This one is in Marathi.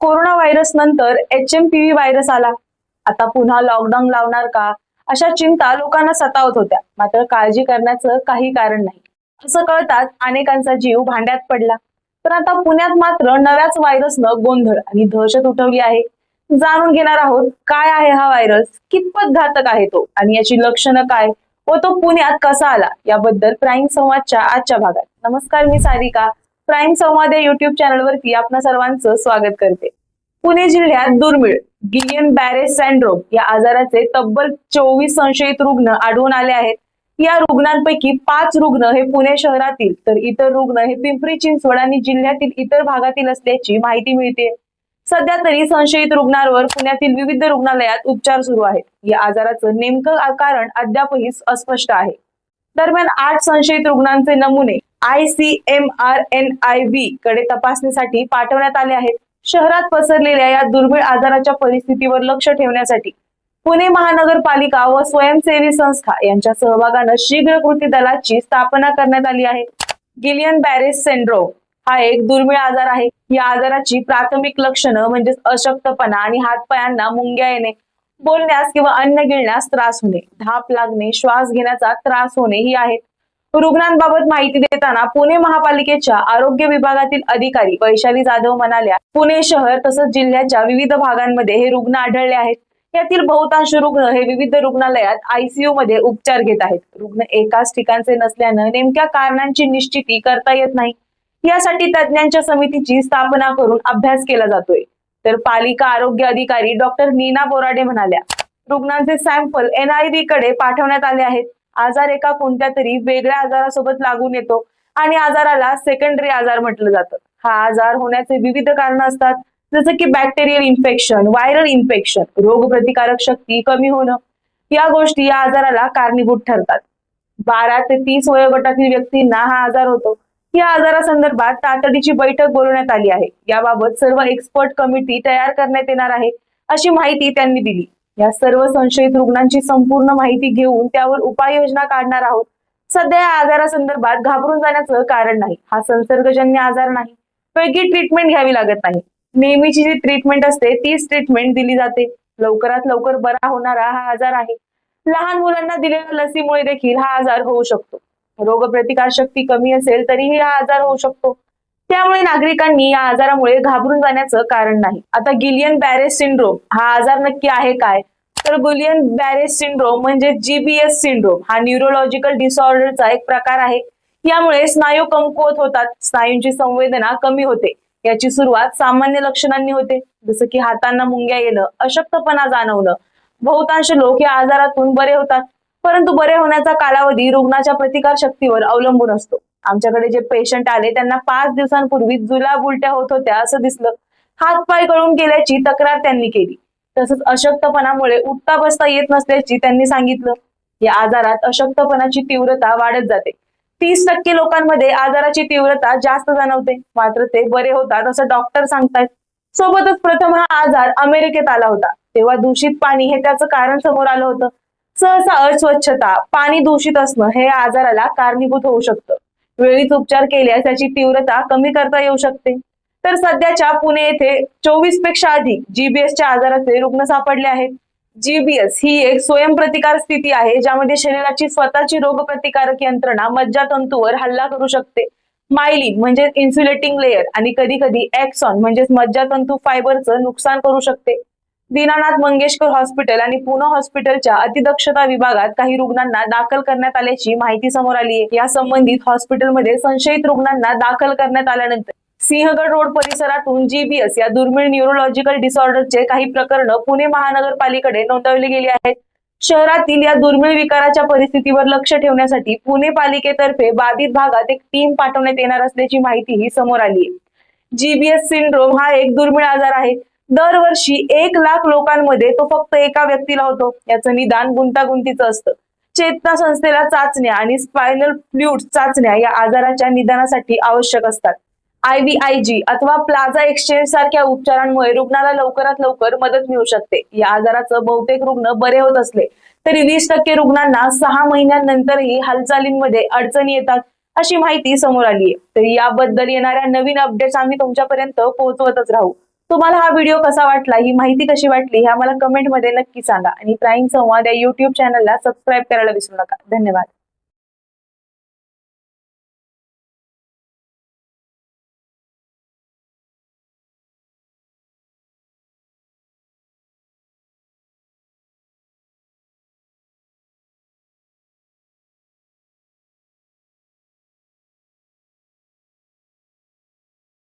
कोरोना व्हायरस नंतर H M P V virus आला. आता पुन्हा लॉकडाऊन लावणार का? अशा चिंता लोकांना सतावत होत्या. मात्र काळजी करण्याचं काही कारण नाही. असं कळताच अनेकांचा जीव भांड्यात पडला. तर आता पुण्यात मात्र नव्याच व्हायरसनं गोंधळ आणि दहशत उठवली आहे. जाणून घेणार आहोत काय आहे हा व्हायरस कितपत घातक आहे तो आणि याची लक्षणं काय व तो पुण्यात कसा आला याबद्दल प्राईम संवादच्या आजच्या भागात. नमस्कार मी सारिका. प्राईम संवाद या युट्यूब चॅनलवरती आपणा सर्वांचं स्वागत करते. पुणे जिल्ह्यात दुर्मिळ गिलियन बॅरेज सँड्रोम या आजाराचे तब्बल चोवीस संशयित रुग्ण आढळून आले आहेत. या रुग्णांपैकी पाच रुग्ण हे पुणे शहरातील तर इतर रुग्ण हे पिंपरी चिंचवड आणि जिल्ह्यातील इतर भागातील असल्याची माहिती मिळते. सध्या तरी संशयित रुग्णांवर पुण्यातील विविध रुग्णालयात उपचार सुरू आहेत. या आजाराचं नेमकं कारण अद्यापही अस्पष्ट आहे. दरम्यान आठ संशयित रुग्णांचे नमुने I C M R N I V कडे तपासणीसाठी पाठवण्यात आले आहेत. शहरात पसरलेल्या या दुर्मिळ आजाराच्या परिस्थितीवर लक्ष ठेवण्यासाठी पुणे महानगरपालिका व स्वयंसेवी संस्था यांच्या सहभागानं शीघ्र कृती दलाची स्थापना करण्यात आली आहे. गिलियन बॅरेस सेंड्रोम हा एक दुर्मिळ आजार आहे. या आजाराची प्राथमिक लक्षणं म्हणजे अशक्तपणा आणि हातपायांना मुंग्या येणे बोलण्यास किंवा अन्न गिळण्यास त्रास होणे धाप लागणे श्वास घेण्याचा त्रास होणे ही आहेत. रुग्णांबाबत माहिती देताना पुणे महापालिकेच्या आरोग्य विभागातील अधिकारी वैशाली जाधव म्हणाल्या पुणे शहर तसंच जिल्ह्याच्या विविध भागांमध्ये हे रुग्ण आढळले आहेत. यातील बहुतांश रुग्ण हे विविध रुग्णालयात आयसीयू मध्ये उपचार घेत आहेत. रुग्ण एकाच ठिकाणचे नसल्यानं नेमक्या कारणांची निश्चिती करता येत नाही. यासाठी तज्ज्ञांच्या समितीची स्थापना करून अभ्यास केला जातोय. तर पालिका आरोग्य अधिकारी डॉक्टर नीना बोराडे म्हणाल्या रुग्णांचे सॅम्पल एनआयव्ही कडे पाठवण्यात आले आहेत. आजार एका कोणत्या तरी वेगळ्या आजारासोबत लागून येतो. आणि आजाराला सेकंडरी आजार म्हटलं जातं. हा आजार होण्याचे विविध कारण असतात. जसं की बॅक्टेरियल इन्फेक्शन व्हायरल इन्फेक्शन रोगप्रतिकारक शक्ती कमी होणं. या गोष्टी या आजाराला कारणीभूत ठरतात. बारा ते तीस वयोगटातील व्यक्तींना हा आजार होतो. या आजारासंदर्भात तातडीची बैठक बोलवण्यात आली आहे. याबाबत सर्व एक्सपर्ट कमिटी तयार करण्यात येणार आहे अशी माहिती त्यांनी दिली. या सर्व संशयित रुग्णांची संपूर्ण माहिती घेऊन त्यावर उपाययोजना काढणार आहोत. सध्या या आजारासंदर्भात घाबरून जाण्याचं कारण नाही. हा संसर्गजन्य आजार नाही. वेगळी ट्रीटमेंट घ्यावी लागत नाही. नेहमीची जी ट्रीटमेंट असते तीच ट्रीटमेंट दिली जाते. लवकरात लवकर बरा होणारा हा आजार आहे. लहान मुलांना दिलेल्या लसीमुळे देखील हा आजार होऊ शकतो. रोगप्रतिकार शक्ती कमी असेल तरीही हा आजार होऊ शकतो. त्यामुळे नागरिकांनी या आजारामुळे घाबरून जाण्याचं कारण नाही. आता गिलियन बॅरेस सिंड्रोम हा आजार नक्की आहे काय? तर गुलियन बॅरेस सिंड्रोम म्हणजे जीबीएस सिंड्रोम हा न्यूरोलॉजिकल डिसऑर्डरचा एक प्रकार आहे. यामुळे स्नायू कमकुवत होतात. स्नायूंची संवेदना कमी होते. याची सुरुवात सामान्य लक्षणांनी होते. जसं की हातांना मुंग्या येणं अशक्तपणा जाणवणं. बहुतांश लोक या आजारातून बरे होतात. परंतु बरे होण्याचा कालावधी रुग्णाच्या प्रतिकार शक्तीवर अवलंबून असतो. आमच्याकडे जे पेशंट आले त्यांना पाच दिवसांपूर्वी जुलाब उलट्या होत होत्या असं दिसलं. हात पाय गळून गेल्याची तक्रार त्यांनी केली. तसंच अशक्तपणामुळे उठता बसता येत नसल्याची त्यांनी सांगितलं. या आजारात अशक्तपणाची तीव्रता वाढत जाते. तीस टक्के लोकांमध्ये आजाराची तीव्रता जास्त जाणवते. मात्र ते बरे होतात असं डॉक्टर सांगतायत. सोबतच प्रथम हा आजार अमेरिकेत आला होता. तेव्हा दूषित पाणी हे त्याचं कारण समोर आलं होतं. सहसा अस्वच्छता पाणी दूषित असणं हे आजाराला कारणीभूत होऊ शकतं. वेळीच उपचार केल्यास त्याची तीव्रता कमी करता येऊ शकते. तर सध्याच्या पुणे येथे चोवीसपेक्षा अधिक जीबीएसच्या आजाराचे रुग्ण सापडले आहेत. जीबीएस ही एक स्वयंप्रतिकार स्थिती आहे ज्यामध्ये शरीराची स्वतःची रोगप्रतिकारक यंत्रणा मज्जातंतूवर हल्ला करू शकते. मायलिन म्हणजे इन्सुलेटिंग लेयर आणि कधी कधी एक्सॉन म्हणजेच मज्जातंतू फायबरचं नुकसान करू शकते. दीनानाथ मंगेशकर हॉस्पिटल आणि पुणे हॉस्पिटलच्या अतिदक्षता विभागात काही रुग्णांना दाखल करण्यात आल्याची माहिती समोर आली आहे. या संबंधित हॉस्पिटलमध्ये संशयित रुग्णांना दाखल करण्यात आल्यानंतर सिंहगड रोड परिसरातून जीबीएस या दुर्मिळ न्यूरोलॉजिकल डिसऑर्डरचे काही प्रकरण पुणे महानगरपालिकेकडे नोंदवली गेली आहेत. शहरातील या दुर्मिळ विकाराच्या परिस्थितीवर लक्ष ठेवण्यासाठी पुणे पालिकेतर्फे बाधित भागात एक टीम पाठवण्यात येणार असल्याची माहितीही समोर आली आहे. जीबीएस सिंड्रोम हा एक दुर्मिळ आजार आहे. दरवर्षी एक लाख लोकांमध्ये तो फक्त एका व्यक्तीला होतो. याचं निदान गुंतागुंतीचं असतं. चेतना संस्थेला चाचण्या आणि स्पायनल फ्ल्यूड चाचण्या या आजाराच्या निदानासाठी आवश्यक असतात. आयव्हीआयजी अथवा प्लाझा एक्सचेंज सारख्या उपचारांमुळे रुग्णाला लवकरात लवकर मदत मिळू शकते. या आजाराचं बहुतेक रुग्ण बरे होत असले तरी वीस टक्के रुग्णांना सहा महिन्यांनंतरही हालचालींमध्ये अडचणी येतात अशी माहिती समोर आली आहे तर याबद्दल येणाऱ्या नवीन अपडेट्स आम्ही तुमच्यापर्यंत पोहोचवतच राहू. तुम्हाला हा व्हिडिओ कसा वाटला ही माहिती कशी वाटली हे आम्हाला कमेंटमध्ये नक्की सांगा. आणि प्राईम संवाद या युट्यूब चॅनलला सबस्क्राईब करायला विसरू नका. धन्यवाद.